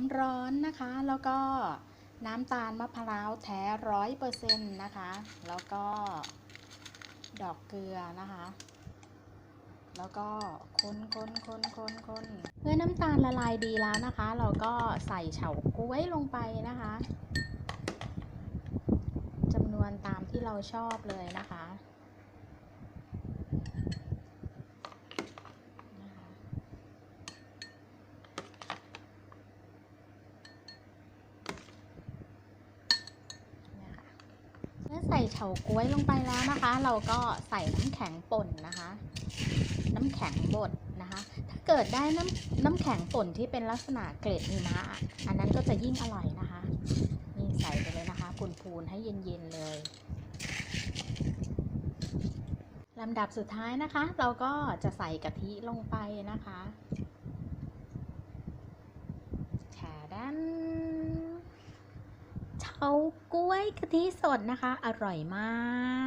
ำร้อนนะคะ แล้วก็น้ำตาลมะพร้าวแท้ร้อยเปอร์เซ็นต์นะคะ แล้วก็ดอกเกลือนะคะ แล้วก็คนคนคนคนคนเมื่อน้ำตาลละลายดีแล้วนะคะ เราก็ใส่เฉาก๊วยลงไปนะคะจำนวนตามที่เราชอบเลยนะคะนะคะ เนี่ยค่ะเมื่อ ใส่เฉาก๊วยลงไปแล้วนะคะ เราก็ใส่น้ำแข็งป่นนะคะ น้ำแข็งบดนะคะ ถ้าเกิดได้น้ำน้ำแข็งป่นที่เป็นลักษณะเกล็ดหิมะอันนั้นก็จะยิ่งอร่อยนะคะนี่ใส่ไปเลยนะคะพูนๆให้เย็นๆเลยลำดับสุดท้ายนะคะ เราก็จะใส่กะทิลงไปนะคะแฉดัน เฉากล้วยกะทิสดนะคะ อร่อยมาก